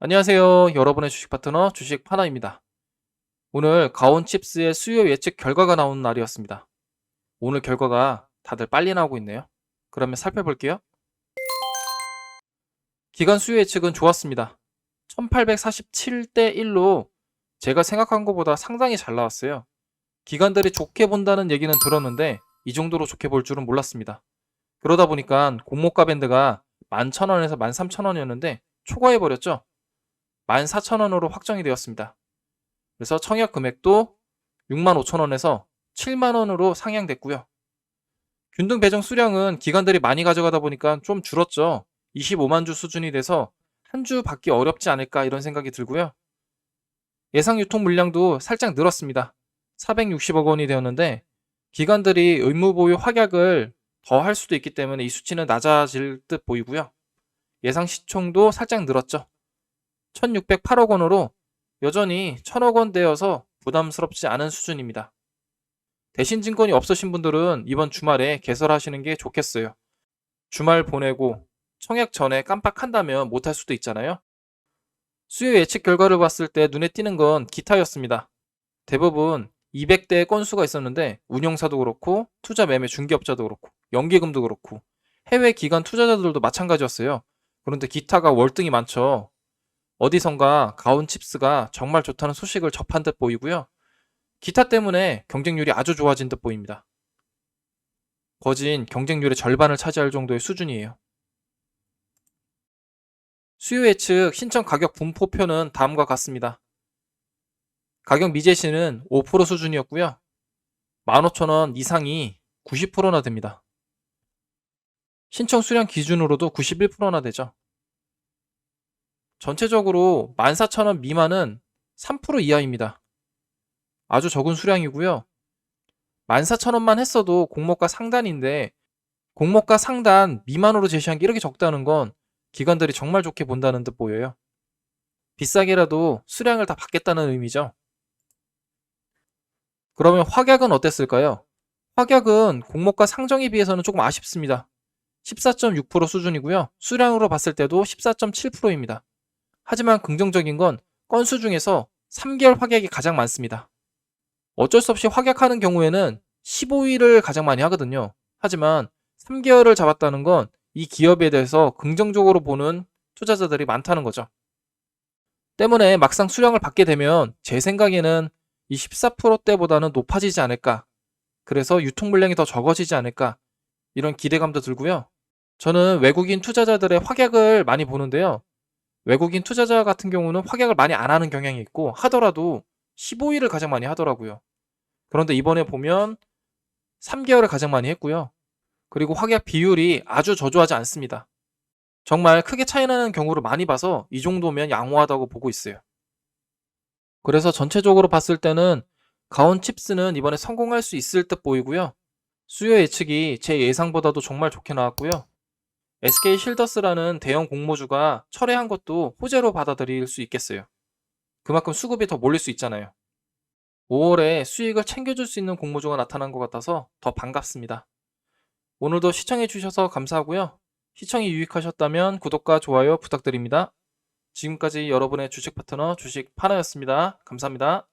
안녕하세요. 여러분의 주식 파트너 주식 파나입니다. 오늘 가온칩스의 수요 예측 결과가 나오는 날이었습니다. 오늘 결과가 다들 빨리 나오고 있네요. 그러면 살펴볼게요. 기간 수요 예측은 좋았습니다. 1847대 1로 제가 생각한 것보다 상당히 잘 나왔어요. 기관들이 좋게 본다는 얘기는 들었는데 이 정도로 좋게 볼 줄은 몰랐습니다. 그러다 보니까 공모가 밴드가 11,000원에서 13,000원이었는데 초과해버렸죠. 14,000원으로 확정이 되었습니다. 그래서 청약 금액도 65,000원에서 7만원으로 상향됐고요. 균등 배정 수량은 기관들이 많이 가져가다 보니까 좀 줄었죠. 25만 주 수준이 돼서 한 주 받기 어렵지 않을까 이런 생각이 들고요. 예상 유통 물량도 살짝 늘었습니다. 460억 원이 되었는데 기관들이 의무 보유 확약을 더 할 수도 있기 때문에 이 수치는 낮아질 듯 보이고요. 예상 시총도 살짝 늘었죠. 1608억 원으로 여전히 1000억 원대여서 부담스럽지 않은 수준입니다. 대신 증권이 없으신 분들은 이번 주말에 개설하시는 게 좋겠어요. 주말 보내고 청약 전에 깜빡한다면 못할 수도 있잖아요. 수요 예측 결과를 봤을 때 눈에 띄는 건 기타였습니다. 대부분 200대의 건수가 있었는데 운용사도 그렇고 투자 매매 중개업자도 그렇고 연기금도 그렇고 해외 기관 투자자들도 마찬가지였어요. 그런데 기타가 월등히 많죠. 어디선가 가온 칩스가 정말 좋다는 소식을 접한 듯 보이고요. 기타 때문에 경쟁률이 아주 좋아진 듯 보입니다. 거진 경쟁률의 절반을 차지할 정도의 수준이에요. 수요 예측 신청 가격 분포표는 다음과 같습니다. 가격 미제시는 5% 수준이었고요. 15,000원 이상이 90%나 됩니다. 신청 수량 기준으로도 91%나 되죠. 전체적으로 14,000원 미만은 3% 이하입니다. 아주 적은 수량이고요. 14,000원만 했어도 공모가 상단인데 공모가 상단 미만으로 제시한 게 이렇게 적다는 건 기관들이 정말 좋게 본다는 듯 보여요. 비싸게라도 수량을 다 받겠다는 의미죠. 그러면 확약은 어땠을까요? 확약은 공모가 상정에 비해서는 조금 아쉽습니다. 14.6% 수준이고요. 수량으로 봤을 때도 14.7%입니다. 하지만 긍정적인 건 건수 중에서 3개월 확약이 가장 많습니다. 어쩔 수 없이 확약하는 경우에는 15일을 가장 많이 하거든요. 하지만 3개월을 잡았다는 건 이 기업에 대해서 긍정적으로 보는 투자자들이 많다는 거죠. 때문에 막상 수량을 받게 되면 제 생각에는 이 14%대보다는 높아지지 않을까. 그래서 유통 물량이 더 적어지지 않을까. 이런 기대감도 들고요. 저는 외국인 투자자들의 확약을 많이 보는데요. 외국인 투자자 같은 경우는 확약을 많이 안 하는 경향이 있고 하더라도 15일을 가장 많이 하더라고요. 그런데 이번에 보면 3개월을 가장 많이 했고요. 그리고 확약 비율이 아주 저조하지 않습니다. 정말 크게 차이나는 경우를 많이 봐서 이 정도면 양호하다고 보고 있어요. 그래서 전체적으로 봤을 때는 가온 칩스는 이번에 성공할 수 있을 듯 보이고요. 수요 예측이 제 예상보다도 정말 좋게 나왔고요. SK 실더스라는 대형 공모주가 철회한 것도 호재로 받아들일 수 있겠어요. 그만큼 수급이 더 몰릴 수 있잖아요. 5월에 수익을 챙겨줄 수 있는 공모주가 나타난 것 같아서 더 반갑습니다. 오늘도 시청해주셔서 감사하고요. 시청이 유익하셨다면 구독과 좋아요 부탁드립니다. 지금까지 여러분의 주식 파트너 주식 파나였습니다. 감사합니다.